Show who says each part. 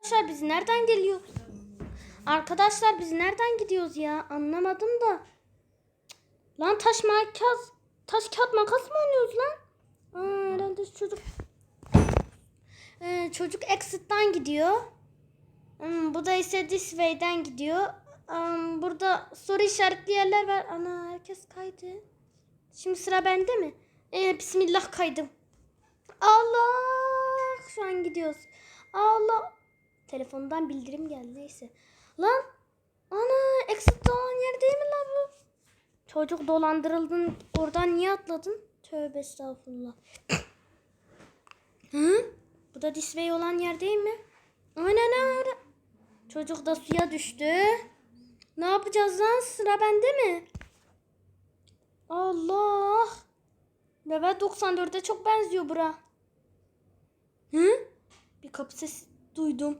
Speaker 1: Arkadaşlar biz nereden geliyoruz? Arkadaşlar biz nereden gidiyoruz ya? Anlamadım da. Lan taş makas, taş kağıt makas mı oynuyoruz lan? Aa, herhalde çocuk. Ee, çocuk exit'ten gidiyor. Hmm, bu da ise this way'den gidiyor. Am, burada soru işaretli yerler var. Ana herkes kaydı. Şimdi sıra bende mi? Ee, bismillah kaydım. Allah! Şu an gidiyoruz. Allah! Telefondan bildirim geldi neyse. Lan! Ana! Exit olan yer değil mi lan bu? Çocuk dolandırıldın. Oradan niye atladın? Tövbe estağfurullah. Hı? Bu da display olan yer değil mi? Aynen öyle. Çocuk da suya düştü. Ne yapacağız lan? Sıra bende mi? Allah! Level 94'e çok benziyor bura. Hı? Bir kapı sesi duydum.